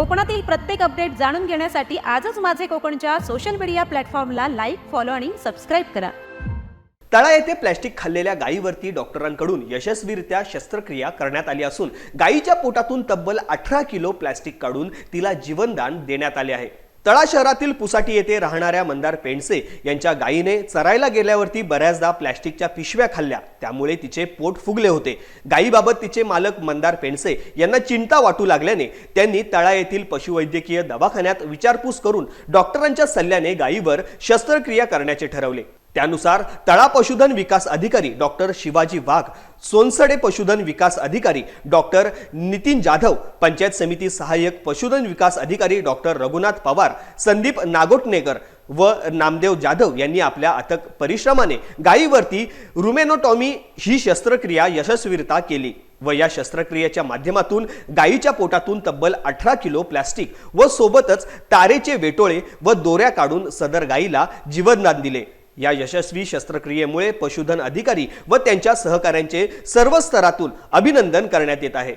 कोकणातील प्रत्येक अपडेट जाणून घेण्यासाठी आजच माझे कोकणच्या सोशल मीडिया प्लॅटफॉर्मला लाईक फॉलो आणि सबस्क्राईब करा. तळा येथे प्लॅस्टिक खाल्लेल्या गायीवरती डॉक्टरांकडून यशस्वीरित्या शस्त्रक्रिया करण्यात आली असून गायीच्या पोटातून तब्बल अठरा किलो प्लॅस्टिक काढून तिला जीवनदान देण्यात आले आहे. तळा शहरातील पुसाटी येथे राहणाऱ्या मंदार पेंडसे यांच्या गायीने चरायला गेल्यावरती बऱ्याचदा प्लॅस्टिकच्या पिशव्या खाल्ल्या. त्यामुळे तिचे पोट फुगले होते. गायीबाबत तिचे मालक मंदार पेंडसे यांना चिंता वाटू लागल्याने त्यांनी तळा येथील पशुवैद्यकीय दवाखान्यात विचारपूस करून डॉक्टरांच्या सल्ल्याने गायीवर शस्त्रक्रिया करण्याचे ठरवले. त्यानुसार तळा पशुधन विकास अधिकारी डॉक्टर शिवाजी वाघ सोनसडे पशुधन विकास अधिकारी डॉक्टर नितीन जाधव पंचायत समिती सहाय्यक पशुधन विकास अधिकारी डॉक्टर रघुनाथ पवार संदीप नागोटनेकर व नामदेव जाधव यांनी आपल्या अथक परिश्रमाने गायीवरती रुमेनोटॉमी ही शस्त्रक्रिया यशस्वीरित्या केली व या शस्त्रक्रियेच्या माध्यमातून गायीच्या पोटातून तब्बल अठरा किलो प्लॅस्टिक व सोबतच तारेचे वेटोळे व दोऱ्या काढून सदर गायीला जीवनदान दिले. या यशस्वी शस्त्रक्रियेमुळे पशुधन अधिकारी व त्यांच्या सहकाऱ्यांचे सर्व स्तरातून अभिनंदन करण्यात येत आहे